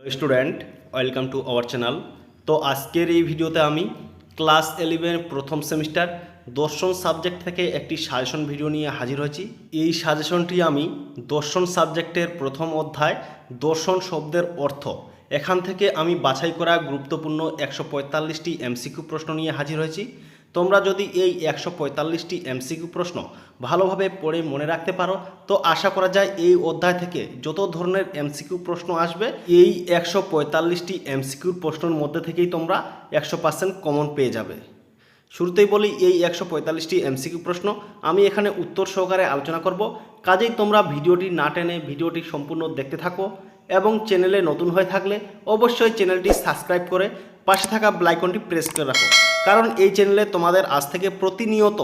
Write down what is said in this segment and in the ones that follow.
Student, welcome to our channel. তো আজকের এই ভিডিওতে আমি ক্লাস ইলেভেন প্রথম সেমিস্টার দর্শন সাবজেক্ট থেকে একটি সাজেশন ভিডিও নিয়ে হাজির হয়েছি। এই সাজেশনটি আমি দর্শন সাবজেক্টের প্রথম অধ্যায়, দর্শন শব্দের অর্থ, এখান থেকে আমি বাছাই করা গুরুত্বপূর্ণ একশো পঁয়তাল্লিশটি এমসিকিউ প্রশ্ন নিয়ে হাজির হয়েছি। তোমরা যদি এই একশো পঁয়তাল্লিশটি এমসিকিউ প্রশ্ন ভালোভাবে পড়ে মনে রাখতে পারো, তো আশা করা যায় এই অধ্যায় থেকে যত ধরনের এমসিকিউ প্রশ্ন আসবে, এই একশো পঁয়তাল্লিশটি এমসিকিউর প্রশ্নের মধ্যে থেকেই তোমরা একশো পার্সেন্ট কমন পেয়ে যাবে। শুরুতেই বলি, এই একশো পঁয়তাল্লিশটি এমসিকিউ প্রশ্ন আমি এখানে উত্তর সহকারে আলোচনা করব। কাজেই তোমরা ভিডিওটি না টেনে ভিডিওটি সম্পূর্ণ দেখতে থাকো এবং চ্যানেলে নতুন হয়ে থাকলে অবশ্যই চ্যানেলটি সাবস্ক্রাইব করে পাশে থাকা ব্লাইকনটি প্রেস করে রাখো। কারণ এই চ্যানেলে তোমাদের আজ থেকে প্রতিনিয়ত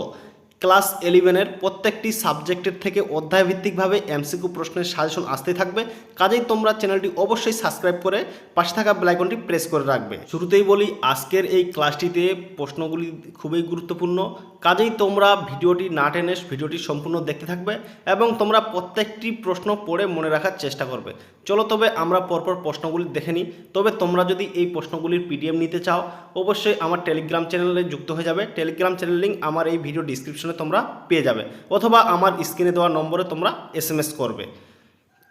ক্লাস ইলেভেনের প্রত্যেকটি সাবজেক্টের থেকে অধ্যায়ভিত্তিকভাবে এমসিকিউ প্রশ্নের সাজেশন আসতে থাকবে। কাজেই তোমরা চ্যানেলটি অবশ্যই সাবস্ক্রাইব করে পাশে থাকা বেলাইকনটি প্রেস করে রাখবে। শুরুতেই বলি, আজকের এই ক্লাসটিতে প্রশ্নগুলি খুবই গুরুত্বপূর্ণ। কাজেই তোমরা ভিডিওটি না টেনে ভিডিওটি সম্পূর্ণ দেখতে থাকবে এবং তোমরা প্রত্যেকটি প্রশ্ন পড়ে মনে রাখার চেষ্টা করবে। চলো তবে আমরা পরপর প্রশ্নগুলি দেখে নিই। তবে তোমরা যদি এই প্রশ্নগুলির পিডিএফ নিতে চাও, অবশ্যই আমার টেলিগ্রাম চ্যানেলে যুক্ত হয়ে যাবে। টেলিগ্রাম চ্যানেল লিঙ্ক আমার এই ভিডিও ডিসক্রিপশনে তোমরা পেয়ে যাবে। অথবা আমার স্ক্রিনে দেওয়া নম্বরে তোমরা এস করবে।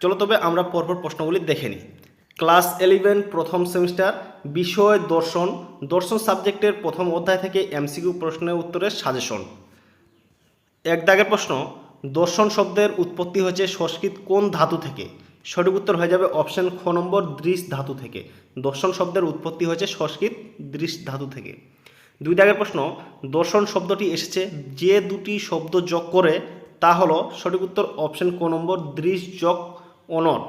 চলো তবে আমরা পরপর প্রশ্নগুলি দেখে নিই। ক্লাস ইলেভেন প্রথম সেমিস্টার বিষয় দর্শন। দর্শন সাবজেক্টের প্রথম অধ্যায় থেকে এমসিকিউ প্রশ্নের উত্তরের সাজেশন এক দাগের প্রশ্ন, দর্শন শব্দের উৎপত্তি হয়েছে সংস্কৃত কোন ধাতু থেকে? সঠিক উত্তর হয়ে যাবে অপশন খ নম্বর দৃশ ধাতু থেকে। দর্শন শব্দের উৎপত্তি হয়েছে সংস্কৃত দৃশ ধাতু থেকে। দুই দাগের প্রশ্ন, দর্শন শব্দটি এসেছে যে দুটি শব্দ যোগ করে, তা হলো সঠিক উত্তর অপশন ক নম্বর, দৃশ যোগ অনট।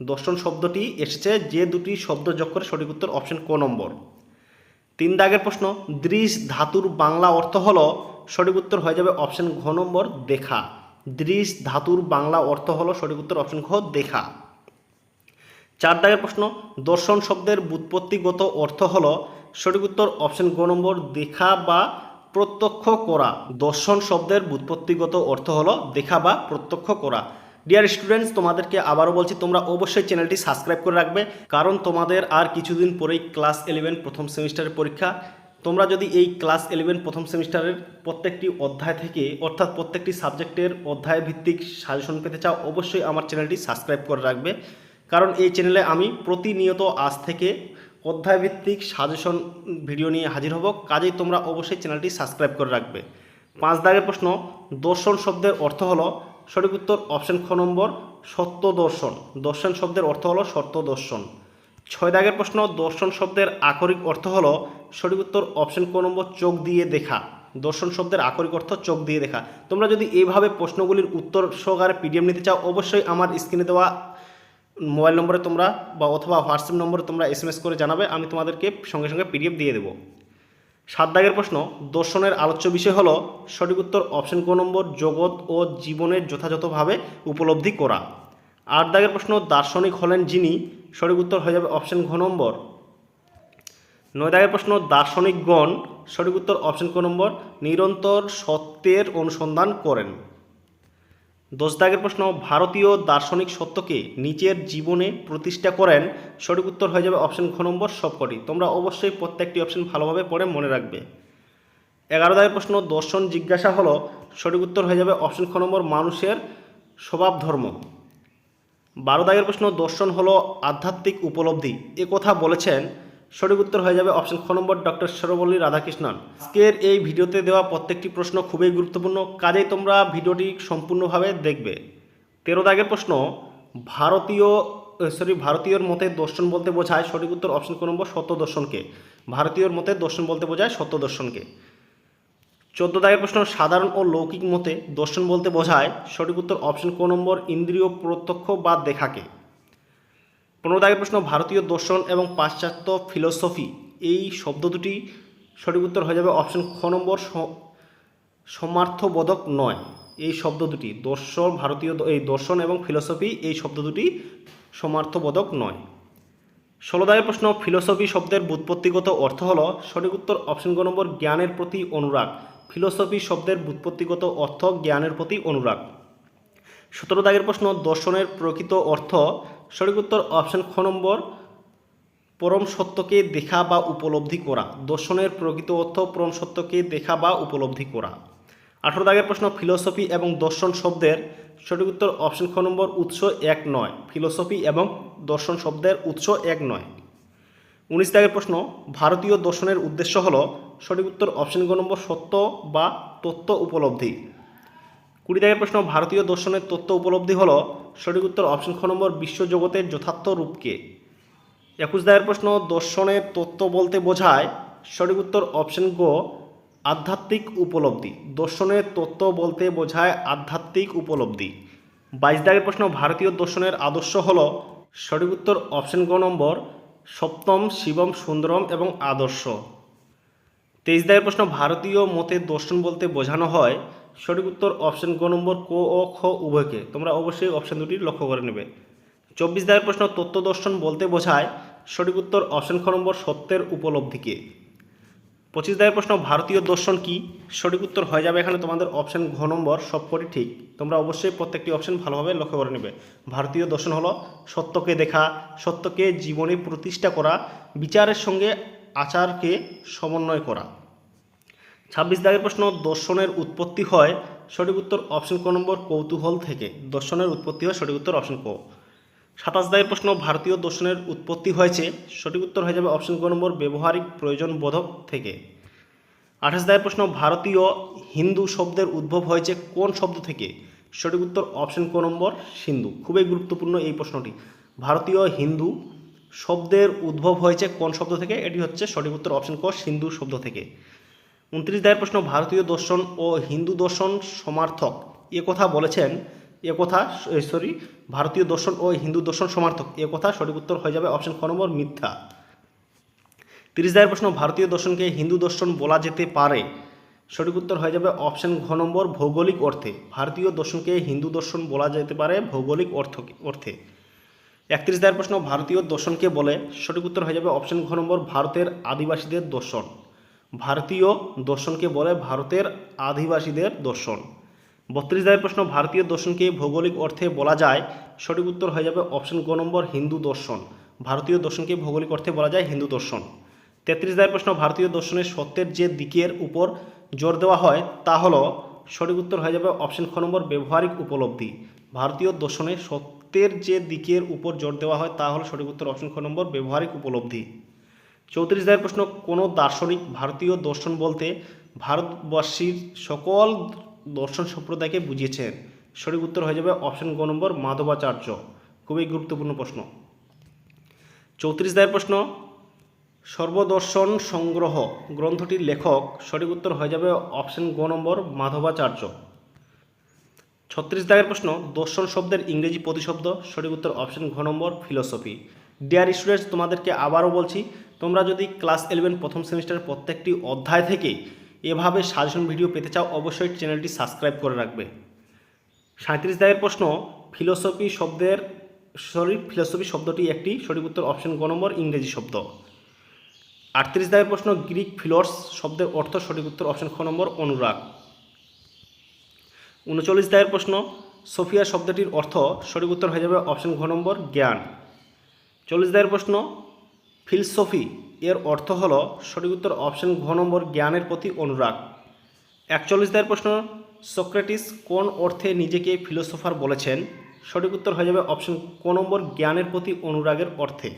দর্শন শব্দটি এসেছে যে দুটি শব্দ যোগ করে, সঠিক উত্তর অপশন ক নম্বর। তিন দাগের প্রশ্ন, দৃশ ধাতুর বাংলা অর্থ হলো, সঠিক উত্তর হয়ে যাবে অপশন ঘ নম্বর, দেখা। দৃশ ধাতুর বাংলা অর্থ হলো, সঠিক উত্তর অপশন ঘ, দেখা। চার দাগের প্রশ্ন, দর্শন শব্দের বুৎপত্তিগত অর্থ হলো সঠিক উত্তর অপশন গ নম্বর দেখা বা প্রত্যক্ষ করা। দর্শন শব্দের বুৎপত্তিগত অর্থ হলো দেখা বা প্রত্যক্ষ করা। ডিয়ার স্টুডেন্টস তোমাদেরকে আবারও বলছি, তোমরা অবশ্যই চ্যানেলটি সাবস্ক্রাইব করে রাখবে, কারণ তোমাদের আর কিছুদিন পরেই ক্লাস ইলেভেন প্রথম সেমিস্টারের পরীক্ষা। তোমরা যদি এই ক্লাস ইলেভেন প্রথম সেমিস্টারের প্রত্যেকটি অধ্যায় থেকে, অর্থাৎ প্রত্যেকটি সাবজেক্টের অধ্যায় ভিত্তিক সাজেশন পেতে চাও, অবশ্যই আমার চ্যানেলটি সাবস্ক্রাইব করে রাখবে। কারণ এই চ্যানেলে আমি প্রতিনিয়ত আজ থেকে অধ্যায়ভিত্তিক সাজেশন ভিডিও নিয়ে হাজির হব। কাজেই তোমরা অবশ্যই চ্যানেলটি সাবস্ক্রাইব করে রাখবে। পাঁচ দাগের প্রশ্ন, দর্শন শব্দের অর্থ হলো, সঠিক উত্তর অপশন খ নম্বর, সত্য দর্শন। দর্শন শব্দের অর্থ হলো সত্য দর্শন। ছয় দাগের প্রশ্ন, দর্শন শব্দের আকরিক অর্থ হলো, সঠিক উত্তর অপশন ক নম্বর, চোখ দিয়ে দেখা। দর্শন শব্দের আকরিক অর্থ চোখ দিয়ে দেখা। তোমরা যদি এইভাবে প্রশ্নগুলির উত্তর সহকারে পিডিএফ নিতে চাও, অবশ্যই আমার স্ক্রিনে দেওয়া মোবাইল নম্বরে তোমরা বা অথবা হোয়াটসঅ্যাপ নম্বরে তোমরা এসএমএস করে জানাবে, আমি তোমাদেরকে সঙ্গে সঙ্গে পিডিএফ দিয়ে দেবো। সাত দাগের প্রশ্ন, দর্শনের আলোচ্য বিষয় হলো সঠিক উত্তর অপশন ক নম্বর, জগৎ ও জীবনের যথাযথভাবে উপলব্ধি করা। আট দাগের প্রশ্ন, দার্শনিক হলেন যিনি, সঠিক উত্তর হয়ে যাবে অপশন ঘ নম্বর। নয় দাগের প্রশ্ন, দার্শনিকগণ সঠিক উত্তর অপশন ক নম্বর, নিরন্তর সত্যের অনুসন্ধান করেন। দশ দাগের প্রশ্ন, ভারতীয় দার্শনিক সত্যকে নিজের জীবনে প্রতিষ্ঠা করেন? সঠিক উত্তর হয়ে যাবে অপশন খ নম্বর, সবকটি। তোমরা অবশ্যই প্রত্যেকটি অপশন ভালোভাবে পড়ে মনে রাখবে। এগারো দাগের প্রশ্ন, দর্শন জিজ্ঞাসা হলো, সঠিক উত্তর হয়ে যাবে অপশন খ নম্বর, মানুষের স্বভাব ধর্ম। বারো দাগের প্রশ্ন, দর্শন হলো আধ্যাত্মিক উপলব্ধি। এ কথা বলেছেন সঠিক উত্তর হয়ে যাবে অপশন খ নম্বর ডক্টর সরবল্লী রাধাকৃষ্ণন। আজকের এই ভিডিওতে দেওয়া প্রত্যেকটি প্রশ্ন খুবই গুরুত্বপূর্ণ, কাজেই তোমরা ভিডিওটি সম্পূর্ণভাবে দেখবে। তেরো দাগের প্রশ্ন, ভারতীয় সরি ভারতীয়র মতে দর্শন বলতে বোঝায় সঠিক উত্তর অপশন ক নম্বর সত্য দর্শনকে ভারতীয়র মতে দর্শন বলতে বোঝায় সত্য দর্শনকে চোদ্দ দাগের প্রশ্ন, সাধারণ ও লৌকিক মতে দর্শন বলতে বোঝায় সঠিক উত্তর অপশন ক নম্বর ইন্দ্রিয় প্রত্যক্ষ বা দেখাকে। পনেরো দাগের প্রশ্ন, ভারতীয় দর্শন এবং পাশ্চাত্য ফিলোসফি। এই শব্দ দুটি সঠিক উত্তর হয়ে যাবে অপশন খ নম্বর সমার্থবোধক নয়। এই শব্দ দুটি, দর্শন, ভারতীয় এই দর্শন এবং ফিলোসফি, এই শব্দ দুটি সমার্থবোধক নয়। ষোলো দাগের প্রশ্ন, ফিলোসফি শব্দের ব্যুৎপত্তিগত অর্থ হল, সঠিক উত্তর অপশন গ নম্বর, জ্ঞানের প্রতি অনুরাগ। ফিলোসফি শব্দের ব্যুৎপত্তিগত অর্থ, জ্ঞানের প্রতি অনুরাগ। সতেরো দাগের প্রশ্ন, দর্শনের প্রকৃত অর্থ সঠিক উত্তর অপশন খ নম্বর, পরম সত্যকে দেখা বা উপলব্ধি করা। দর্শনের প্রকৃত অর্থ পরম সত্যকে দেখা বা উপলব্ধি করা। আঠারো দাগের প্রশ্ন ফিলোসফি এবং দর্শন শব্দের সঠিক উত্তর অপশন খ নম্বর, উৎস এক নয়। ফিলোসফি এবং দর্শন শব্দের উৎস এক নয়। উনিশ দাগের প্রশ্ন, ভারতীয় দর্শনের উদ্দেশ্য হল সঠিক উত্তর অপশন গ নম্বর, সত্য বা তত্ত্ব উপলব্ধি। কুড়ি দাগের প্রশ্ন, ভারতীয় দর্শনের তত্ত্ব উপলব্ধি হল, সঠিক উত্তর অপশন খ নম্বর, বিশ্বজগতের যথার্থ রূপকে। একুশ দায়ের প্রশ্ন, দর্শনের তত্ত্ব বলতে বোঝায়, সঠিক উত্তর অপশন গ, আধ্যাত্মিক উপলব্ধি। দর্শনের তত্ত্ব বলতে বোঝায় আধ্যাত্মিক উপলব্ধি। বাইশ দাগের প্রশ্ন, ভারতীয় দর্শনের আদর্শ হল, সঠিক উত্তর অপশন গ নম্বর, সপ্তম শিবম সুন্দরম এবং আদর্শ। তেইশ দায়ের প্রশ্ন, ভারতীয় মতে দর্শন বলতে বোঝানো হয় সঠিক উত্তর অপশন গ নম্বর ক ও খ উভয়কে। তোমরা অবশ্যই অপশন দুটি লক্ষ্য করে নেবে। চব্বিশ দাগের প্রশ্ন তত্ত্ব দর্শন বলতে বোঝায় সঠিক উত্তর অপশন খ নম্বর, সত্যের উপলব্ধিকে পঁচিশ দাগের প্রশ্ন, ভারতীয় দর্শন কি? সঠিক উত্তর হয়ে যাবে এখানে তোমাদের অপশন ঘ নম্বর, সবকটি ঠিক। তোমরা অবশ্যই প্রত্যেকটি অপশন ভালোভাবে লক্ষ্য করে নেবে। ভারতীয় দর্শন হলো সত্যকে দেখা, সত্যকে জীবনে প্রতিষ্ঠা করা, বিচারের সঙ্গে আচারকে সমন্বয় করা। ছাব্বিশ দাগের প্রশ্ন, দর্শনের উৎপত্তি হয় সঠিক উত্তর অপশন ক নম্বর কৌতূহল থেকে। দর্শনের উৎপত্তি হয় সঠিক উত্তর অপশন ক। সাতাশ দাগের প্রশ্ন, ভারতীয় দর্শনের উৎপত্তি হয়েছে, সঠিক উত্তর হয়ে যাবে অপশন ক নম্বর, ব্যবহারিক প্রয়োজন বোধক থেকে। আঠাশ দাগের প্রশ্ন, ভারতীয় হিন্দু শব্দের উদ্ভব হয়েছে কোন শব্দ থেকে? সঠিক উত্তর অপশন ক নম্বর, সিন্ধু। খুবই গুরুত্বপূর্ণ এই প্রশ্নটি। ভারতীয় হিন্দু শব্দের উদ্ভব হয়েছে কোন শব্দ থেকে? এটি হচ্ছে সঠিক উত্তর অপশন ক, সিন্ধু শব্দ থেকে। উনত্রিশ দায়ের প্রশ্ন, ভারতীয় দর্শন ও হিন্দু দর্শন সমার্থক। এ কথা বলেছেন, এ কথা সরি ভারতীয় দর্শন ও হিন্দু দর্শন সমার্থক। এ কথা সঠিক উত্তর হয়ে যাবে অপশন খ নম্বর, মিথ্যা। তিরিশ দায়ের প্রশ্ন, ভারতীয় দর্শনকে হিন্দু দর্শন বলা যেতে পারে। সঠিক উত্তর হয়ে যাবে অপশন ঘ নম্বর, ভৌগোলিক অর্থে। ভারতীয় দর্শনকে হিন্দু দর্শন বলা যেতে পারে ভৌগোলিক অর্থ, অর্থে। একত্রিশ দায়ের প্রশ্ন, ভারতীয় দর্শনকে বলে। সঠিক উত্তর হয়ে যাবে অপশন ঘ নম্বর, ভারতের আদিবাসীদের দর্শন। ভারতীয় দর্শনকে বলে ভারতের আদিবাসীদের দর্শন। বত্রিশ দায়ের প্রশ্ন, ভারতীয় দর্শনকে ভৌগোলিক অর্থে বলা যায়, সঠিক উত্তর হয়ে যাবে অপশন গ নম্বর, হিন্দু দর্শন। ভারতীয় দর্শনকে ভৌগোলিক অর্থে বলা যায় হিন্দু দর্শন। তেত্রিশ দায়ের প্রশ্ন, ভারতীয় দর্শনের সত্যের যে দিকের উপর জোর দেওয়া হয়, তা হলো, সঠিক উত্তর হয়ে যাবে অপশন খ নম্বর, ব্যবহারিক উপলব্ধি। ভারতীয় দর্শনের সত্যের যে দিকের উপর জোর দেওয়া হয়, তা হলো সঠিক উত্তর অপশন খ নম্বর, ব্যবহারিক উপলব্ধি। চৌত্রিশ দায়ের প্রশ্ন, কোনো দার্শনিক ভারতীয় দর্শন বলতে ভারতবর্ষীর সকল দর্শন সম্প্রদায়কে বুঝিয়েছেন সঠিক উত্তর হয়ে যাবে অপশন গ নম্বর, মাধবাচার্য। খুবই গুরুত্বপূর্ণ প্রশ্ন। চৌত্রিশ দায়ের প্রশ্ন, সর্বদর্শন সংগ্রহ গ্রন্থটির লেখক, সঠিক উত্তর হয়ে যাবে অপশন গ নম্বর, মাধবাচার্য। ছত্রিশ দাগের প্রশ্ন, দর্শন শব্দের ইংরেজি প্রতিশব্দ, সঠিক উত্তর অপশন ঘ নম্বর, ফিলোসফি। ডিয়ার স্টুডেন্টস তোমাদেরকে আবারও বলছি তোমরা যদি ক্লাস ইলেভেন প্রথম সেমিস্টারের প্রত্যেকটি অধ্যায় থেকে এভাবে সাজেশন ভিডিও পেতে চাও, অবশ্যই চ্যানেলটি সাবস্ক্রাইব করে রাখবে। সাঁত্রিশ দায়ের প্রশ্ন, ফিলোসফি শব্দের সরি, ফিলোসফি শব্দটি একটি সঠিক উত্তর অপশন গ নম্বর, ইংরেজি শব্দ। আটত্রিশ দায়ের প্রশ্ন, গ্রিক ফিলর্স শব্দের অর্থ সঠিক উত্তর অপশন খ নম্বর, অনুরাগ। উনচল্লিশ দায়ের প্রশ্ন, সোফিয়া শব্দটির অর্থ সঠিক উত্তর হয়ে যাবে অপশন ঘ নম্বর, জ্ঞান। চল্লিশ দায়ের প্রশ্ন ফিলসফি, এর অর্থ হলো সঠিক উত্তর অপশন ঘ নম্বর জ্ঞানের প্রতি অনুরাগ। একচল্লিশ দাগের প্রশ্ন, সক্রেটিস কোন অর্থে নিজেকে ফিলোসোফার বলেছেন? সঠিক উত্তর হয়ে যাবে অপশন ক নম্বর জ্ঞানের প্রতি অনুরাগের অর্থে।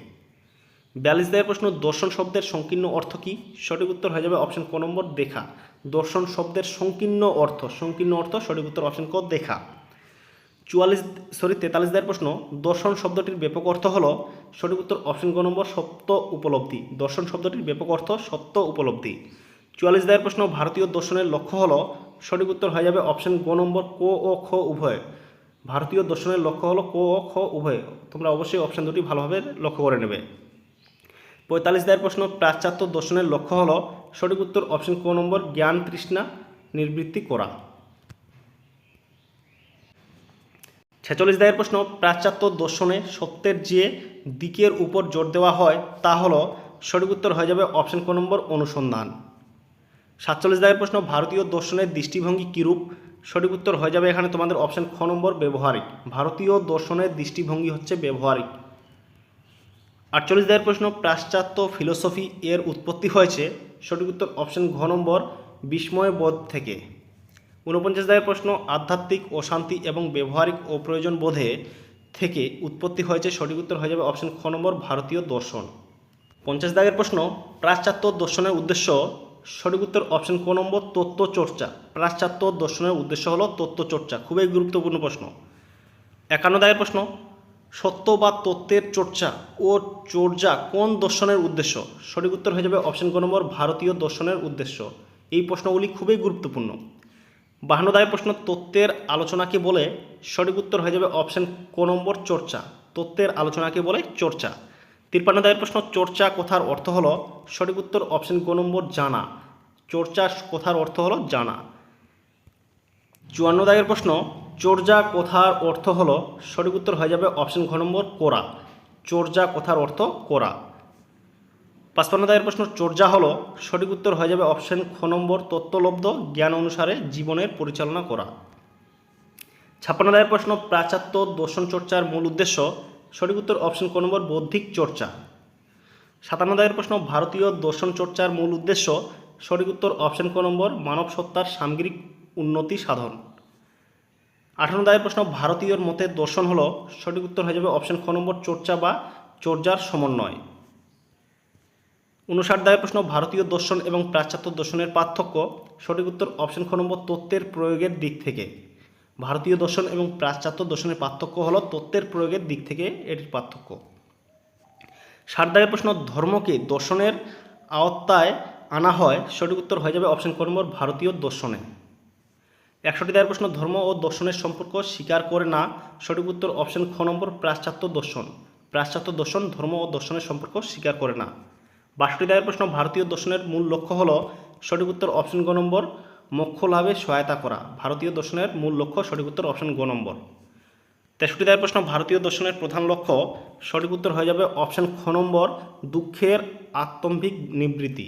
বিয়াল্লিশ দাগের প্রশ্ন, দর্শন শব্দের সংকীর্ণ অর্থ কী? সঠিক উত্তর হয়ে যাবে অপশন ক নম্বর দেখা। দর্শন শব্দের সংকীর্ণ অর্থ সংকীর্ণ অর্থ, সঠিক উত্তর অপশন ক দেখা। চুয়াল্লিশ সরি তেতাল্লিশ দাগের প্রশ্ন, দর্শন শব্দটির ব্যাপক অর্থ হল সঠিক উত্তর অপশন ক নম্বর সত্য উপলব্ধি। দর্শন শব্দটির ব্যাপক অর্থ সত্য উপলব্ধি। চুয়াল্লিশ দাগের প্রশ্ন, ভারতীয় দর্শনের লক্ষ্য হল সঠিক উত্তর হয়ে যাবে অপশন গ নম্বর, ক ও খ উভয়। ভারতীয় দর্শনের লক্ষ্য হলো ক ও খ উভয়। তোমরা অবশ্যই অপশন দুটি ভালোভাবে লক্ষ্য করে নেবে। পঁয়তাল্লিশ দায়ের প্রশ্ন পাশ্চাত্য দর্শনের লক্ষ্য হল সঠিক উত্তর অপশন ক নম্বর, জ্ঞান তৃষ্ণা, নিবৃত্তি করা। ছেচল্লিশ দায়ের প্রশ্ন পাশ্চাত্য দর্শনে সত্যের যে দিকের উপর জোর দেওয়া হয়, তা হলো সঠিক উত্তর হয়ে যাবে অপশন ক নম্বর অনুসন্ধান। সাতচল্লিশ দায়ের প্রশ্ন, ভারতীয় দর্শনের দৃষ্টিভঙ্গি কীরূপ? সঠিক উত্তর হয়ে যাবে এখানে তোমাদের অপশন খ নম্বর, ব্যবহারিক। ভারতীয় দর্শনের দৃষ্টিভঙ্গি হচ্ছে ব্যবহারিক। আটচল্লিশ দায়ের প্রশ্ন পাশ্চাত্য ফিলোসফি এর উৎপত্তি হয়েছে? সঠিক উত্তর অপশন ঘ নম্বর, বিস্ময়বোধ থেকে। ঊনপঞ্চাশ দায়ের প্রশ্ন আধ্যাত্মিক অশান্তি এবং ব্যবহারিক অপ্রয়োজন বোধে থেকে উৎপত্তি হয়েছে, সঠিক উত্তর হয়ে যাবে অপশন খ নম্বর, ভারতীয় দর্শন। পঞ্চাশ দাগের প্রশ্ন পাশ্চাত্য দর্শনের উদ্দেশ্য, সঠিক উত্তর অপশন ক নম্বর, তত্ত্ব চর্চা। পাশ্চাত্য দর্শনের উদ্দেশ্য হলো তত্ত্ব চর্চা, খুবই গুরুত্বপূর্ণ প্রশ্ন। একান্ন দাগের প্রশ্ন, সত্য বা তত্ত্বের চর্চা ও চর্যা কোন দর্শনের উদ্দেশ্য? সঠিক উত্তর হয়ে যাবে অপশন ক নম্বর, ভারতীয় দর্শনের উদ্দেশ্য। এই প্রশ্নগুলি খুবই গুরুত্বপূর্ণ। বাহান্ন দায়ের প্রশ্ন, তত্ত্বের আলোচনাকে বলে? সঠিক উত্তর হয়ে যাবে অপশন ক নম্বর, চর্চা। তত্ত্বের আলোচনাকে বলে? চর্চা। তিপ্পান্ন দায়ের প্রশ্ন, চর্চা কথার অর্থ হলো, সঠিক উত্তর অপশন ক নম্বর, জানা। চর্চা কথার অর্থ হলো, জানা। চুয়ান্ন দাগের প্রশ্ন চর্যা কথার অর্থ হলো, সঠিক উত্তর হয়ে যাবে অপশন ঘ নম্বর, কোরা। চর্যা কথার অর্থ, কোরা। পাঁচপান্ন দাগের প্রশ্ন চর্যা হলো, সঠিক উত্তর হয়ে যাবে অপশন খ নম্বর, তত্ত্বলব্ধ জ্ঞান অনুসারে জীবনের পরিচালনা করা। ছাপ্পান্ন দাগের প্রশ্ন, প্রাচাত্য দর্শন চর্চার মূল উদ্দেশ্য, সঠিক উত্তর অপশন ক নম্বর, বৌদ্ধিক চর্চা। সাতান্ন দাগের প্রশ্ন, ভারতীয় দর্শন চর্চার মূল উদ্দেশ্য, সঠিক উত্তর অপশন ক নম্বর, মানব সত্তার সামগ্রিক উন্নতি সাধন। আঠান্ন দাগের প্রশ্ন, ভারতীয়র মতে দর্শন হলো, সঠিক উত্তর হয়ে যাবে অপশন খ নম্বর, চর্চা বা চর্যার সমন্বয়। উনষাট দাগের প্রশ্ন ভারতীয় দর্শন এবং পাশ্চাত্য দর্শনের পার্থক্য, সঠিক উত্তর অপশন খ নম্বর তত্ত্বের প্রয়োগের দিক থেকে। ভারতীয় দর্শন এবং পাশ্চাত্য দর্শনের পার্থক্য হলো তত্ত্বের প্রয়োগের দিক থেকে এটির পার্থক্য। ষাট দাগের প্রশ্ন ধর্মকে দর্শনের আওতায় আনা হয়, সঠিক উত্তর হয়ে যাবে অপশন ক নম্বর ভারতীয় দর্শনে। একষট্টি দাগের প্রশ্ন ধর্ম ও দর্শনের সম্পর্ক স্বীকার করে না, সঠিক উত্তর অপশন খ নম্বর পাশ্চাত্য দর্শন। পাশ্চাত্য দর্শন ধর্ম ও দর্শনের সম্পর্ক স্বীকার করে না। বাষট্টি দাগের প্রশ্ন ভারতীয় দর্শনের মূল লক্ষ্য হল সঠিক উত্তর অপশন গ নম্বর মোক্ষ লাভে সহায়তা করা। ভারতীয় দর্শনের মূল লক্ষ্য সঠিক উত্তর অপশন গ নম্বর। তেষট্টি দাগের প্রশ্ন ভারতীয় দর্শনের প্রধান লক্ষ্য, সঠিক উত্তর হয়ে যাবে অপশন খ নম্বর, দুঃখের আত্মম্ভিক নিবৃত্তি।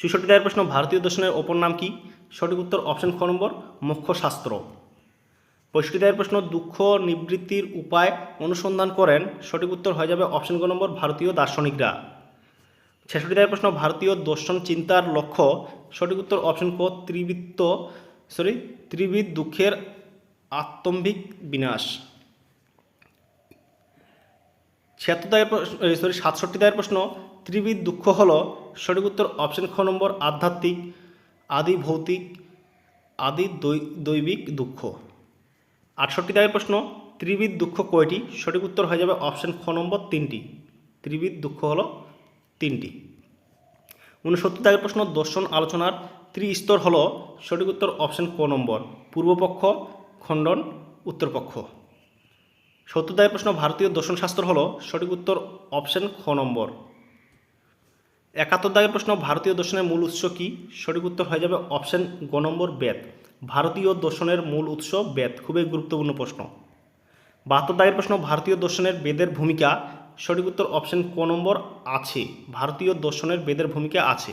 চৌষট্টি দাগের প্রশ্ন ভারতীয় দর্শনের অপর নাম কি? সঠিক উত্তর অপশন খ নম্বর, মোক্ষশাস্ত্র। পঁয়ষট্টি প্রশ্ন, দুঃখ, নিবৃত্তির উপায় অনুসন্ধান করেন। সঠিক উত্তর হয়ে যাবে অপশন গ নম্বর, ভারতীয় দার্শনিকরা। ছেষট্টি প্রশ্ন, ভারতীয় দর্শন চিন্তার লক্ষ্য। সঠিক উত্তর অপশন ক, ত্রিবৃত্ত সরি ত্রিবিধ দুঃখের আত্মম্ভিক বিনাশ। ছিয়াত্তর দাগের সরি সাতষট্টি দায়ের প্রশ্ন ত্রিবিধ দুঃখ হল, সঠিক উত্তর অপশন খ নম্বর, আধ্যাত্মিক, আদি ভৌতিক, আদি দৈবিক দুঃখ। আটষট্টি দাগের প্রশ্ন, ত্রিবিধ দুঃখ কয়টি? সঠিক উত্তর হয়ে যাবে অপশন খ নম্বর তিনটি। ত্রিবিধ দুঃখ হলো তিনটি। ঊনসত্তর দাগের প্রশ্ন, দর্শন আলোচনার ত্রিস্তর হল সঠিক উত্তর অপশন ক নম্বর, পূর্বপক্ষ, খণ্ডন, উত্তরপক্ষ। সত্তর দাগের প্রশ্ন, ভারতীয় দর্শন শাস্ত্র হলো সঠিক উত্তর অপশন খ নম্বর। একাত্তর দাগের প্রশ্ন, ভারতীয় দর্শনের মূল উৎস কি? সঠিক উত্তর হয়ে যাবে অপশান গ নম্বর বেদ। ভারতীয় দর্শনের মূল উৎস বেদ। খুবই গুরুত্বপূর্ণ প্রশ্ন। বাহাত্তর দাগের প্রশ্ন, ভারতীয় দর্শনের বেদের ভূমিকা? সঠিক উত্তর অপশন ক নম্বর আছে। ভারতীয় দর্শনের বেদের ভূমিকা আছে।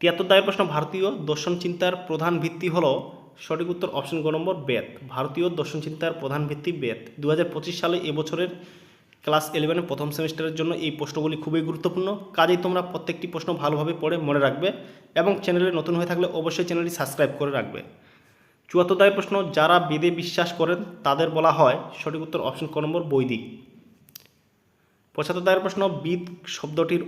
তিয়াত্তর দাগের প্রশ্ন, ভারতীয় দর্শন চিন্তার প্রধান ভিত্তি হল? সঠিক উত্তর অপশন গ নম্বর বেদ। ভারতীয় দর্শন চিন্তার প্রধান ভিত্তি বেদ। দু হাজার পঁচিশ সালে এবছরের ক্লাস ইলেভেনের প্রথম সেমিস্টারের জন্য এই প্রশ্নগুলি খুবই গুরুত্বপূর্ণ। কাজেই তোমরা প্রত্যেকটি প্রশ্ন ভালোভাবে পড়ে মনে রাখবে এবং চ্যানেলে নতুন হয়ে থাকলে অবশ্যই চ্যানেলটি সাবস্ক্রাইব করে রাখবে। চুয়াত্তর প্রশ্ন, যারা বেদে বিশ্বাস করেন, তাদের বলা হয়, সঠিক উত্তর অপশন ক নম্বর বৈদিক। পঁচাত্তর দায়ের প্রশ্ন, বিদ শব্দটির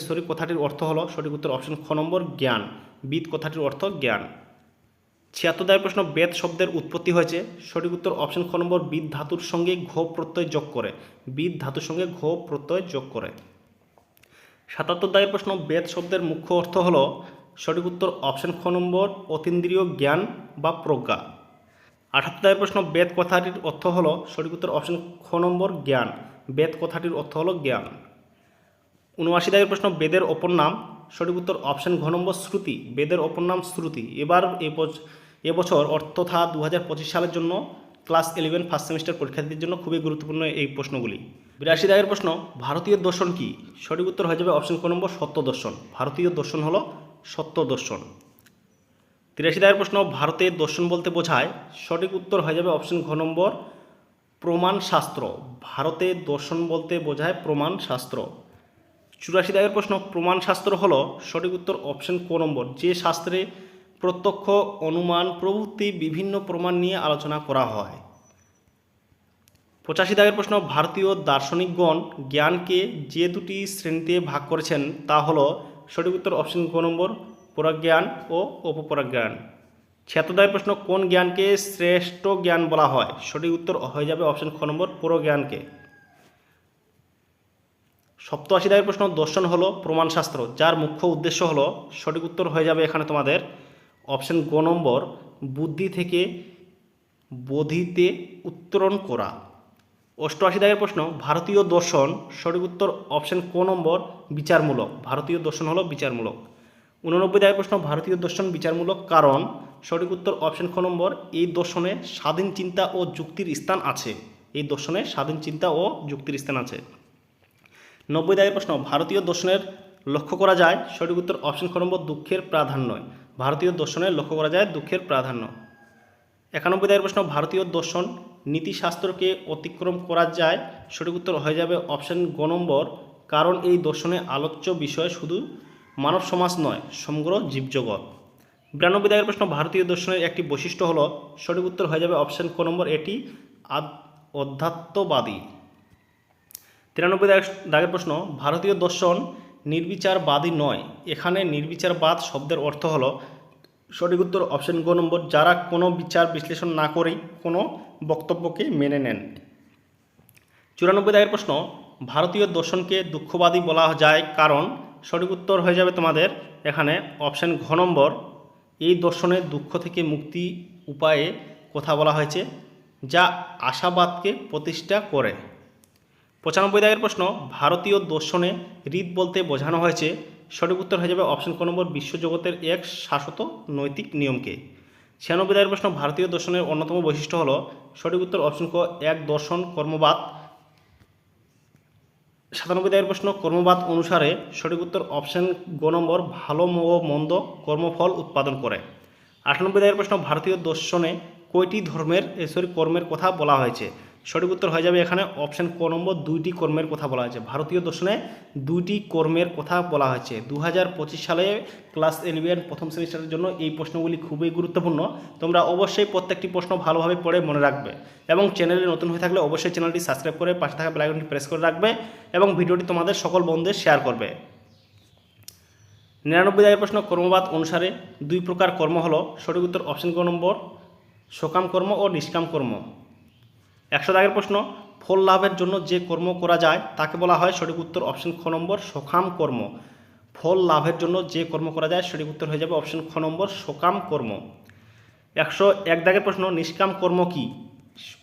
সরি কথাটির অর্থ হলো, সঠিক উত্তর অপশন খ নম্বর জ্ঞান। বিদ কথাটির অর্থ জ্ঞান। ছিয়াত্তর দায়ের প্রশ্ন, বেদ শব্দের উৎপত্তি হয়েছে। সঠিক উত্তর অপশন খ নম্বর, বিদ ধাতুর সঙ্গে ঘ প্রত্যয় যোগ করে। বিদ ধাতুর সঙ্গে ঘ প্রত্যয় যোগ করে। সাতাত্তর দায়ের প্রশ্ন, বেদ শব্দের মুখ্য অর্থ হলো সঠিক উত্তর অপশন খ নম্বর, অতীন্দ্রিয় জ্ঞান বা প্রজ্ঞা। আঠাত্তর প্রশ্ন, বেদ কথাটির অর্থ হল, সঠিক উত্তর অপশন খ নম্বর, জ্ঞান। বেদ কথাটির অর্থ হলো জ্ঞান। উনআশি দায়ের প্রশ্ন, বেদের অপর নাম। সঠিক উত্তর অপশন ঘ নম্বর, শ্রুতি। বেদের অপর নাম শ্রুতি। এবার এবছ- এবছর অর্থথা দু হাজার পঁচিশ সালের জন্য ক্লাস ইলেভেন ফার্স্ট সেমিস্টার পরীক্ষার্থীদের জন্য খুবই গুরুত্বপূর্ণ এই প্রশ্নগুলি। বিরাশি দায়ের প্রশ্ন, ভারতীয় দর্শন কি? সঠিক উত্তর হয়ে যাবে অপশন ক নম্বর, সত্য দর্শন। ভারতীয় দর্শন হলো সত্য দর্শন তিরাশি দায়ের প্রশ্ন ভারতের দর্শন বলতে বোঝায়? সঠিক উত্তর হয়ে যাবে অপশন ঘ নম্বর, প্রমাণ শাস্ত্র। ভারতে দর্শন বলতে বোঝায় প্রমাণ শাস্ত্র। চুরাশি দাগের প্রশ্ন, প্রমাণ শাস্ত্র হলো? সঠিক উত্তর অপশন ক নম্বর, যে শাস্ত্রে প্রত্যক্ষ অনুমান প্রভৃতি বিভিন্ন প্রমাণ নিয়ে আলোচনা করা হয়। পঁচাশি দাগের প্রশ্ন, ভারতীয় দার্শনিকগণ জ্ঞানকে যে দুটি শ্রেণীতে ভাগ করেছেন তা হলো সঠিক উত্তর অপশন ক নম্বর পরাজ্ঞান ও অপপরাজ্ঞান দাগের প্রশ্ন, কোন জ্ঞানকে শ্রেষ্ঠ জ্ঞান বলা হয়? সঠিক উত্তর হয়ে যাবে অপশন খ নম্বর পরজ্ঞানকে সপ্তআশি দাগের প্রশ্ন, দর্শন হলো প্রমাণশাস্ত্র, যার মুখ্য উদ্দেশ্য হলো, সঠিক উত্তর হয়ে যাবে এখানে তোমাদের। অপশন গ নম্বর, বুদ্ধি থেকে বোধিতে উত্তরণ করা। অষ্টআশি দাগের প্রশ্ন, ভারতীয় দর্শন সঠিক উত্তর অপশন ক নম্বর, বিচারমূলক। ভারতীয় দর্শন হলো বিচারমূলক। উননব্বই দাগের প্রশ্ন, ভারতীয় দর্শন বিচারমূলক কারণ সঠিক উত্তর অপশন খ নম্বর, এই দর্শনে স্বাধীন চিন্তা ও যুক্তির স্থান আছে। এই দর্শনে স্বাধীন চিন্তা ও যুক্তির স্থান আছে। নব্বই দাগের প্রশ্ন, ভারতীয় দর্শনের লক্ষ্য করা যায়? সঠিক উত্তর অপশন খ নম্বর, দুঃখের প্রাধান্য ভারতীয় দর্শনের লক্ষ্য করা যায় দুঃখের প্রাধান্য। একানব্বই দাগের প্রশ্ন, ভারতীয় দর্শন নীতিশাস্ত্রকে অতিক্রম করা যায়, সঠিক উত্তর হয়ে যাবে অপশন গ নম্বর। কারণ এই দর্শনে আলোচ্য বিষয় শুধু মানব সমাজ নয়, সমগ্র জীবজগৎ। বিরানব্বই দাগের প্রশ্ন, ভারতীয় দর্শনের একটি বৈশিষ্ট্য হলো, সঠিক উত্তর হয়ে যাবে অপশন ক নম্বর, এটি অধ্যাত্মবাদী। তিরানব্বই দাগ- দাগের প্রশ্ন, ভারতীয় দর্শন নির্বিচারবাদী নয়। এখানে নির্বিচারবাদ শব্দের অর্থ হলো সঠিক উত্তর অপশন গ নম্বর, যারা কোনো বিচার বিশ্লেষণ না করেই কোনো বক্তব্যকে মেনে নেন। চুরানব্বই দাগের প্রশ্ন, ভারতীয় দর্শনকে দুঃখবাদী বলা যায় কারণ? সঠিক উত্তর হয়ে যাবে তোমাদের এখানে অপশন ঘ নম্বর। এই দর্শনে দুঃখ থেকে মুক্তি উপায়ে কথা বলা হয়েছে, যা আশাবাদকে প্রতিষ্ঠা করে। পঁচানব্বই দাগের প্রশ্ন, ভারতীয় দর্শনে রীত বলতে বোঝানো হয়েছে সঠিক উত্তর হয়ে যাবে অপশন ক নম্বর, বিশ্বজগতের এক শাশ্বত নৈতিক নিয়মকে। ছিয়ানব্বই দাগের প্রশ্ন ভারতীয় দর্শনের অন্যতম বৈশিষ্ট্য হল, সঠিক উত্তর অপশন ক, এক দর্শন, কর্মবাদ। সাতানব্বই দায়ের প্রশ্ন, কর্মবাদ অনুসারে সঠিক উত্তর অপশন গ নম্বর, ভালো ও মন্দ কর্মফল উৎপাদন করে। আটানব্বই দায়ের প্রশ্ন, ভারতীয় দর্শনে কয়টি ধর্মের সরি, কর্মের কথা বলা হয়েছে? সঠিক উত্তর হয়ে যাবে এখানে অপশন ক নম্বর, দুইটি কর্মের কথা বলা হয়েছে। ভারতীয় দর্শনে দুইটি কর্মের কথা বলা হয়েছে। দু হাজার পঁচিশ সালে ক্লাস ইলেভেন প্রথম সেমিস্টারের জন্য এই প্রশ্নগুলি খুবই গুরুত্বপূর্ণ। তোমরা অবশ্যই প্রত্যেকটি প্রশ্ন ভালোভাবে পড়ে মনে রাখবে এবং চ্যানেলে নতুন হয়ে থাকলে অবশ্যই চ্যানেলটি সাবস্ক্রাইব করে পাশে থাকা বেলাইকনটি প্রেস করে রাখবে এবং ভিডিওটি তোমাদের সকল বন্ধুদের শেয়ার করবে। নিরানব্বই দাগের প্রশ্ন, কর্মবাদ অনুসারে দুই প্রকার কর্ম হলো। সঠিক উত্তর অপশন ক নম্বর, সকাম কর্ম ও নিষ্কাম কর্ম। একশো দাগের প্রশ্ন, ফল লাভের জন্য যে কর্ম করা যায়, তাকে বলা হয় সঠিক উত্তর অপশন খ নম্বর, সকাম কর্ম। ফল লাভের জন্য যে কর্ম করা যায়, সঠিক উত্তর হয়ে যাবে অপশন খ নম্বর, সকাম কর্ম। একশো এক দাগের প্রশ্ন, নিষ্কাম কর্ম কি?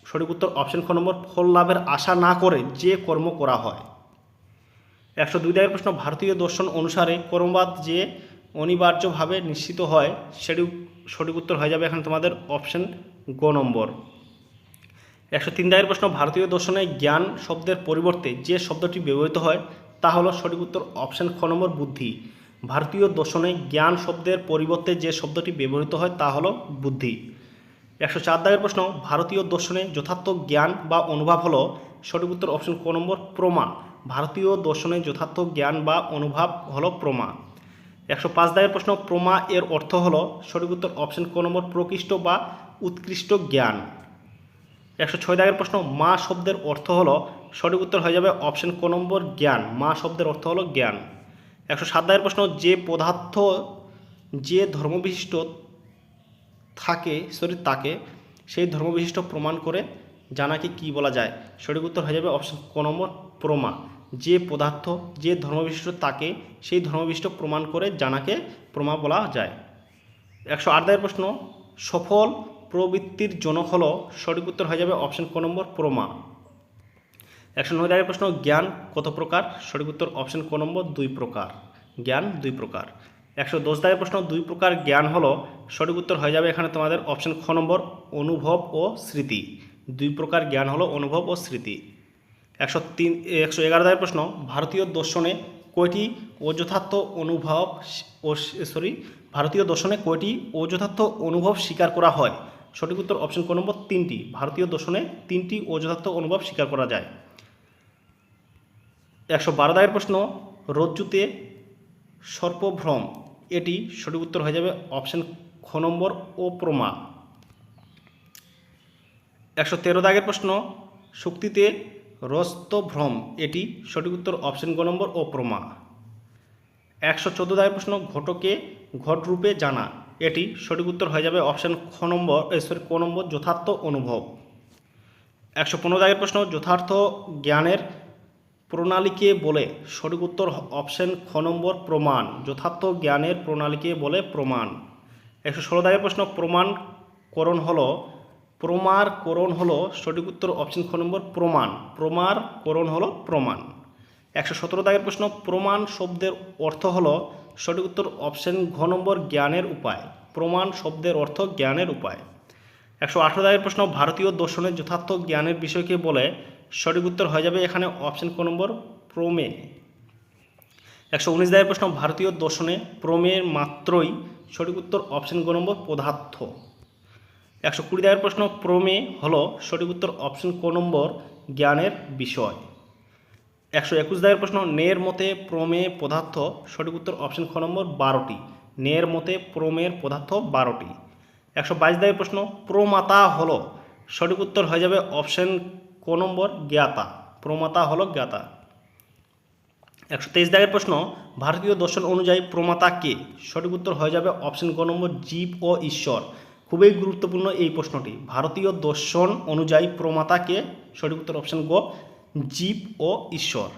সঠিক উত্তর অপশন খ নম্বর, ফল লাভের আশা না করে যে কর্ম করা হয়। একশো দুই দাগের প্রশ্ন, ভারতীয় দর্শন অনুসারে কর্মবাদ যে অনিবার্যভাবে নিশ্চিত হয়, সেটি সঠিক উত্তর হয়ে যাবে এখন তোমাদের অপশন গ নম্বর। একশো তিন দায়ের প্রশ্ন, ভারতীয় দর্শনে জ্ঞান শব্দের পরিবর্তে যে শব্দটি ব্যবহৃত হয়, তা হলো সঠিক উত্তর অপশান খ নম্বর বুদ্ধি। ভারতীয় দর্শনে জ্ঞান শব্দের পরিবর্তে যে শব্দটি ব্যবহৃত হয়, তা হলো বুদ্ধি। একশো চার দাগের প্রশ্ন, ভারতীয় দর্শনে যথার্থ জ্ঞান বা অনুভব হলো? সঠিক উত্তর অপশন ক নম্বর প্রমা ভারতীয় দর্শনে যথার্থ জ্ঞান বা অনুভব হলো প্রমা একশো পাঁচ দাগের প্রশ্ন, প্রমা এর অর্থ হলো? সঠিক উত্তর অপশন ক নম্বর, প্রকৃষ্ট বা উৎকৃষ্ট জ্ঞান। একশো ছয় দাগের প্রশ্ন, মা শব্দের অর্থ হলো, সঠিক উত্তর হয়ে যাবে অপশন ক নম্বর, জ্ঞান। মা শব্দের অর্থ হলো জ্ঞান। একশো সাত দাগের প্রশ্ন, যে পদার্থ, যে ধর্মবিশিষ্ট থাকে সরি তাকে, সেই ধর্মবিশিষ্ট প্রমাণ করে জানাকে কি বলা যায়? সঠিক উত্তর হয়ে যাবে অপশন ক নম্বর, প্রমা। যে পদার্থ, যে ধর্মবিশিষ্ট তাকে, সেই ধর্মবিশিষ্ট প্রমাণ করে জানাকে প্রমা বলা যায়। একশো আট দাগের প্রশ্ন, সফল প্রবৃত্তির জনক হলো সঠিক উত্তর হয়ে যাবে অপশন ক নম্বর প্রমা। একশো নয় দাগের প্রশ্ন, জ্ঞান কত প্রকার? সঠিক উত্তর অপশন ক নম্বর দুই প্রকার। জ্ঞান দুই প্রকার। একশো দশ দাগের প্রশ্ন, দুই প্রকার জ্ঞান হলো, সঠিক উত্তর হয়ে যাবে এখানে তোমাদের অপশন খ নম্বর অনুভব ও স্মৃতি। দুই প্রকার জ্ঞান হলো, অনুভব ও স্মৃতি। একশো তিন, একশো এগারো দাগের প্রশ্ন, ভারতীয় দর্শনে কয়টি অযথার্থ অনুভব ও সরি ভারতীয় দর্শনে কয়টি অযথার্থ অনুভব স্বীকার করা হয়? সঠিক উত্তর অপশন ক নম্বর তিনটি। ভারতীয় দর্শনে তিনটি অযথার্থ অনুভব স্বীকার করা যায়। একশো বারো দায়ের প্রশ্ন, রজ্জুতে সর্পভ্রম, এটি সঠিক উত্তর হয়ে যাবে অপশন খ নম্বর ও প্রমা। একশো তেরো দাগের প্রশ্ন, শক্তিতে রস্তভ্রম, এটি সঠিক উত্তর অপশন গ নম্বর ও প্রমা। একশো চোদ্দ দাগের প্রশ্ন, ঘটকে ঘটরূপে জানা এটি সঠিক উত্তর হয়ে যাবে অপশান খ নম্বর সরি ক নম্বর যথার্থ অনুভব। একশো পনেরো দাগের প্রশ্ন, যথার্থ জ্ঞানের প্রণালীকে বলে সঠিক উত্তর অপশান খ নম্বর, প্রমাণ। যথার্থ জ্ঞানের প্রণালীকে বলে প্রমাণ। একশো ষোলো দাগের প্রশ্ন, প্রমাণকরণ হলো প্রমারকরণ হলো সঠিক উত্তর অপশন খ নম্বর, প্রমাণ। প্রমারকরণ হলো প্রমাণ। একশো সতেরো দাগের প্রশ্ন, প্রমাণ শব্দের অর্থ হলো সঠিক উত্তর অপশন ঘ নম্বর জ্ঞানের উপায়। প্রমাণ শব্দের অর্থ জ্ঞানের উপায়। একশো আঠারো দাগের প্রশ্ন, ভারতীয় দর্শনের যথার্থ জ্ঞানের বিষয়কে বলে? সঠিক উত্তর হয়ে যাবে এখানে অপশন ক নম্বর, প্রমে। একশো উনিশ দায়ের প্রশ্ন, ভারতীয় দর্শনে প্রমের মাত্রই সঠিক উত্তর অপশন গ নম্বর পদার্থ। একশো কুড়ি দায়ের প্রশ্ন, প্রমে হলো সঠিক উত্তর অপশন ক নম্বর জ্ঞানের বিষয়। একশো একুশ দাগের প্রশ্ন নের মতে প্রমে পদার্থ, সঠিক উত্তর অপশন খ নম্বর, বারোটি। নের মতে প্রমের পদার্থ, বারোটি। একশো বাইশ দাগের প্রশ্ন, প্রমাতা হলো, সঠিক উত্তর হয়ে যাবে অপশন ক নম্বর, জ্ঞাতা। প্রমাতা হলো জ্ঞাতা। একশো তেইশ দাগের প্রশ্ন, ভারতীয় দর্শন অনুযায়ী প্রমাতা কে? সঠিক উত্তর হয়ে যাবে অপশন ক নম্বর, জীব ও ঈশ্বর। খুবই গুরুত্বপূর্ণ এই প্রশ্নটি। ভারতীয় দর্শন অনুযায়ী প্রমাতা কে? সঠিক উত্তর অপশন গ জীব ও ঈশ্বর।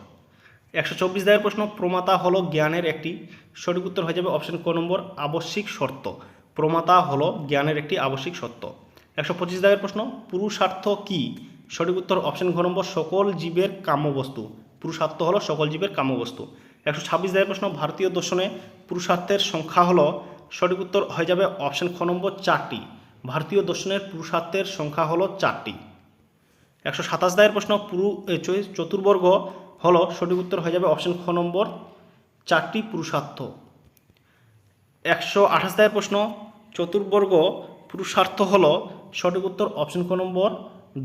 একশো চব্বিশ দায়ের প্রশ্ন, প্রমাতা হলো জ্ঞানের একটি, সঠিক উত্তর হয়ে যাবে অপশন ক নম্বর, আবশ্যিক শর্ত। প্রমাতা হলো জ্ঞানের একটি আবশ্যিক সত্য একশো পঁচিশ দায়ের প্রশ্ন, পুরুষার্থ কি? সঠিক উত্তর অপশন ঘ নম্বর, সকল জীবের কাম্যবস্তু। পুরুষার্থ হলো সকল জীবের কাম্যবস্তু। একশো ছাব্বিশ দায়ের প্রশ্ন, ভারতীয় দর্শনে পুরুষার্থের সংখ্যা হলো, সঠিক উত্তর হয়ে যাবে অপশন খ নম্বর, চারটি। ভারতীয় দর্শনের পুরুষার্থের সংখ্যা হলো চারটি। একশো সাতাশ দায়ের প্রশ্ন পুরু চতুর্বর্গ হলো সঠিক উত্তর হয়ে যাবে অপশন খ নম্বর, চারটি পুরুষার্থ। একশো আঠাশ দায়ের প্রশ্ন, চতুর্বর্গ পুরুষার্থ হল সঠিক উত্তর অপশন ক নম্বর,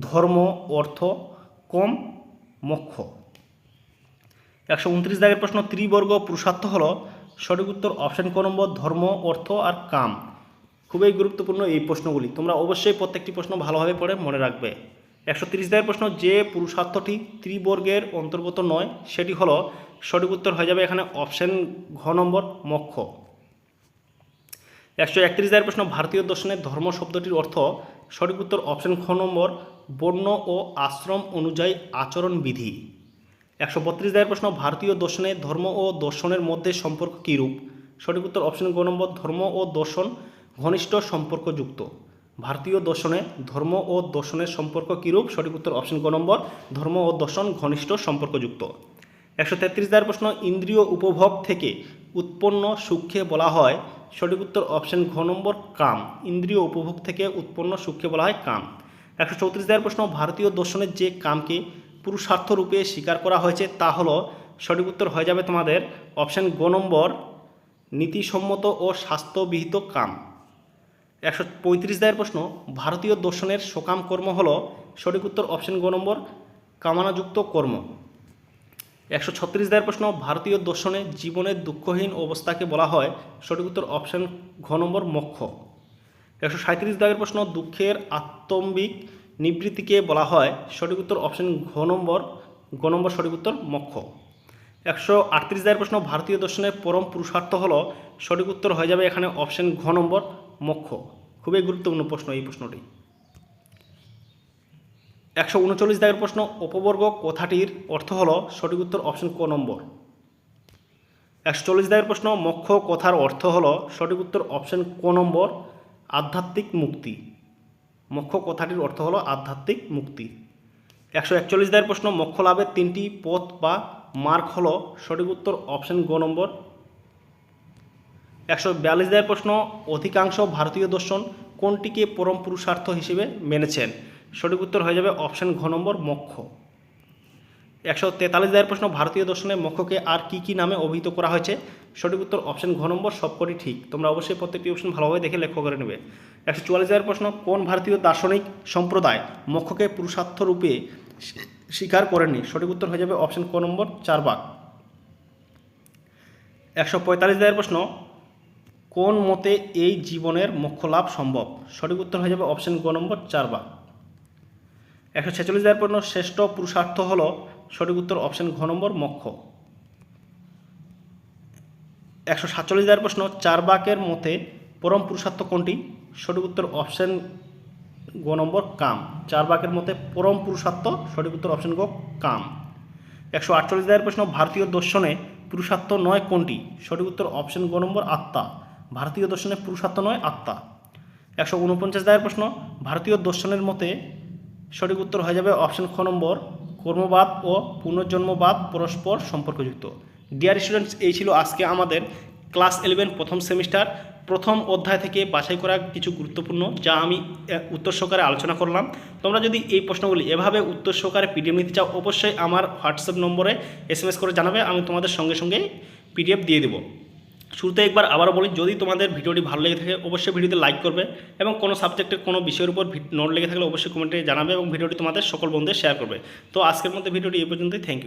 ধর্ম, অর্থ, কম, মোক্ষ। একশো উনত্রিশ দাগের প্রশ্ন, ত্রিবর্গ পুরুষার্থ হল সঠিক উত্তর অপশন ক নম্বর, ধর্ম, অর্থ আর কাম। খুবই গুরুত্বপূর্ণ এই প্রশ্নগুলি। তোমরা অবশ্যই প্রত্যেকটি প্রশ্ন ভালোভাবে পড়ে মনে রাখবে। একশো তিরিশ দায়ের প্রশ্ন যে পুরুষার্থটি ত্রিবর্গের অন্তর্গত নয়, সেটি হলো সঠিক উত্তর হয়ে যাবে এখানে অপশন ঘ নম্বর মক্ষ। একশো একত্রিশ দায়ের প্রশ্ন ভারতীয় দর্শনের ধর্ম শব্দটির অর্থ সঠিক উত্তর অপশন খ নম্বর বর্ণ ও আশ্রম অনুযায়ী আচরণ বিধি একশো বত্রিশ দায়ের প্রশ্ন ভারতীয় দর্শনে ধর্ম ও দর্শনের মধ্যে সম্পর্ক কীরূপ? সঠিক উত্তর অপশন গ নম্বর ধর্ম ও দর্শন ঘনিষ্ঠ সম্পর্কযুক্ত। ভারতীয় দর্শনে ধর্ম ও দর্শনের সম্পর্ক কীরূপ? সঠিক উত্তর অপশন গ নম্বর, ধর্ম ও দর্শন ঘনিষ্ঠ সম্পর্কযুক্ত। একশো তেত্রিশ দাগের প্রশ্ন, ইন্দ্রিয় উপভোগ থেকে উৎপন্ন সুখকে বলা হয়। সঠিক উত্তর অপশন ঘ নম্বর, কাম। ইন্দ্রিয় উপভোগ থেকে উৎপন্ন সুখকে বলা হয় কাম। একশো চৌত্রিশ দাগের প্রশ্ন, ভারতীয় দর্শনের যে কামকে পুরুষার্থ রূপে স্বীকার করা হয়েছে, তা হলো, সঠিক উত্তর হয়ে যাবে তোমাদের অপশন গ নম্বর, নীতিসম্মত ও স্বাস্থ্যবিহিত কাম। একশো পঁয়ত্রিশ দায়ের প্রশ্ন, ভারতীয় দর্শনের সকাম কর্ম হল সঠিক উত্তর অপশন গ নম্বর, কামনাযুক্ত কর্ম। একশো ছত্রিশ দায়ের প্রশ্ন, ভারতীয় দর্শনে জীবনের দুঃখহীন অবস্থাকে বলা হয়, সঠিক উত্তর অপশন ঘ নম্বর, মক্ষ। একশো সাঁত্রিশ দাগের প্রশ্ন, দুঃখের আত্মম্বিক নিবৃত্তিকে বলা হয়, সঠিক উত্তর অপশন ঘ নম্বর গ নম্বর সঠিক উত্তর মক্ষ। একশো আটত্রিশ দাগের প্রশ্ন, ভারতীয় দর্শনের পরম পুরুষার্থ হল, সঠিক উত্তর হয়ে যাবে এখানে অপশন ঘ নম্বর মক্ষ। খুবই গুরুত্বপূর্ণ প্রশ্ন এই প্রশ্নটি। একশো উনচল্লিশ দাগের প্রশ্ন, উপবর্গ কথাটির অর্থ হল সঠিক উত্তর অপশন ক নম্বর। একশো চল্লিশ দাগের প্রশ্ন, মক্ষ কথার অর্থ হল সঠিক উত্তর অপশন ক নম্বর, আধ্যাত্মিক মুক্তি। মক্ষ কথাটির অর্থ হল আধ্যাত্মিক মুক্তি। একশো একচল্লিশ দায়ের প্রশ্ন, মক্ষ লাভের তিনটি পথ বা মার্ক হল সঠিক উত্তর অপশন গ নম্বর একশো বিয়াল্লিশ দাগের প্রশ্ন, অধিকাংশ ভারতীয় দর্শন কোনটিকে পরম পুরুষার্থ হিসেবে মেনেছেন? সঠিক উত্তর হয়ে যাবে অপশন ঘ নম্বর, মক্ষ। একশো তেতাল্লিশ দাগের প্রশ্ন, ভারতীয় দর্শনে মক্ষকে আর কি কি নামে অভিহিত করা হয়েছে? সঠিক উত্তর অপশন ঘ নম্বর, সবকটি ঠিক। তোমরা অবশ্যই প্রত্যেকটি অপশন ভালোভাবে দেখে লক্ষ্য করে নেবে। একশো চুয়াল্লিশ হাজার প্রশ্ন, কোন ভারতীয় দার্শনিক সম্প্রদায় মোক্ষকে পুরুষার্থ রূপে স্বীকার করেননি? সঠিক উত্তর হয়ে যাবে অপশন ক নম্বর চার বাক একশো পঁয়তাল্লিশ হাজার প্রশ্ন কোন মতে এই জীবনের মোক্ষ লাভ সম্ভব? সঠিক উত্তর হয়ে যাবে অপশন গ নম্বর চার বাক একশো ছেচল্লিশ হাজার প্রশ্ন শ্রেষ্ঠ পুরুষার্থ হল, সঠিক উত্তর অপশন ঘ নম্বর মোক্ষ। একশো সাতচল্লিশ হাজার প্রশ্ন চার বাকের মতে পরম পুরুষার্থ কোনটি? সঠিক উত্তর অপশন গ নম্বর কাম। চার বাকের মতে পরম পুরুষার্থ, সঠিক উত্তর অপশন গ কাম। একশো আটচল্লিশ হাজার প্রশ্ন ভারতীয় দর্শনে পুরুষার্থ নয় কোনটি? সঠিক উত্তর অপশন গ নম্বর আত্মা। ভারতীয় দর্শনে পুরুষাত্ম নয়, আত্মা। একশো উনপঞ্চাশ হাজার প্রশ্ন, ভারতীয় দর্শনের মতে সঠিক উত্তর হয়ে যাবে অপশন খ নম্বর, কর্মবাদ ও পুনর্জন্মবাদ পরস্পর সম্পর্কযুক্ত। ডিয়ার স্টুডেন্টস এই ছিল আজকে আমাদের ক্লাস ইলেভেন প্রথম সেমিস্টার প্রথম অধ্যায় থেকে বাছাই করা কিছু গুরুত্বপূর্ণ যা আমি উত্তর সহকারে আলোচনা করলাম। তোমরা যদি এই প্রশ্নগুলি এভাবে উত্তর সহকারে পিডিএফ নিতে চাও, অবশ্যই আমার হোয়াটসঅ্যাপ নম্বরে এস করে জানাবে, আমি তোমাদের সঙ্গে সঙ্গে পিডিএফ দিয়ে দেবো। শুরুতে একবার আবারও বলি, যদি তোমাদের ভিডিওটি ভালো লেগে থাকে, অবশ্যই ভিডিওতে লাইক করবে এবং কোনো সাবজেক্টের কোনো বিষয়ের উপর নোট লেগে থাকলে অবশ্যই কমেন্টে জানাবে এবং ভিডিওটি তোমাদের সকল বন্ধুদের শেয়ার করবে। তো আজকের মধ্যে ভিডিওটি এই পর্যন্তই থ্যাংক ইউ